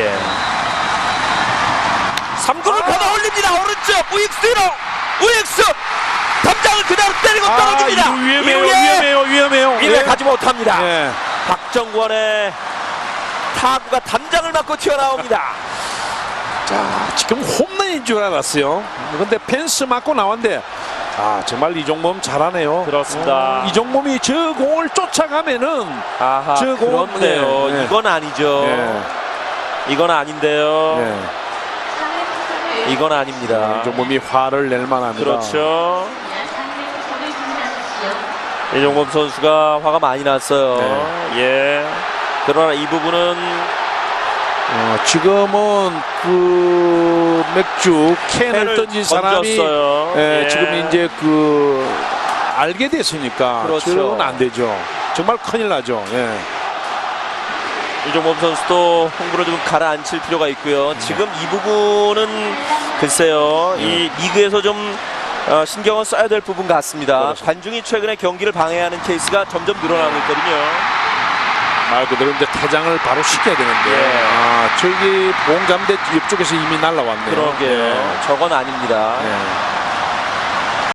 예. 3구를 걷어 올립니다. 오른쪽 우익수로 우익수 담장을 그대로 때리고 떨어집니다. 아, 이거 위험해요, 위험해요, 위험해요. 이에 예. 가지 못합니다. 예. 박정권의 타구가 담장을 맞고 튀어나옵니다. 자, 지금 홈런인 줄 알았어요. 근데 펜스 맞고 나왔는데, 아, 정말 이종범 잘하네요. 그렇습니다. 어, 이종범이 저 공을 쫓아가면은, 아하, 저 공은- 그렇네요. 네, 네. 이건 아니죠. 예, 이건 아닌데요. 예. 이건 아닙니다. 이종범이 화를 낼 만합니다. 그렇죠. 이종범 선수가 화가 많이 났어요. 네. 예. 그러나 이 부분은 어, 지금은 그 맥주 캔을 펜을 던진 사람이 던졌어요. 예, 예. 지금 이제 그 알게 됐으니까 그렇죠. 저건 안 되죠. 정말 큰일 나죠. 예. 이종범 선수도 홍구를 좀 가라앉힐 필요가 있고요. 지금 이 부분은 글쎄요, 이 리그에서 좀 어, 신경을 써야 될 부분 같습니다. 그렇죠. 관중이 최근에 경기를 방해하는 케이스가 점점 늘어나고 있거든요. 말 그대로 이제 퇴장을 바로 시켜야 되는데 예. 아 저기 보험잠대 옆쪽에서 이미 날라왔네요. 그러게요. 예. 저건 아닙니다. 예.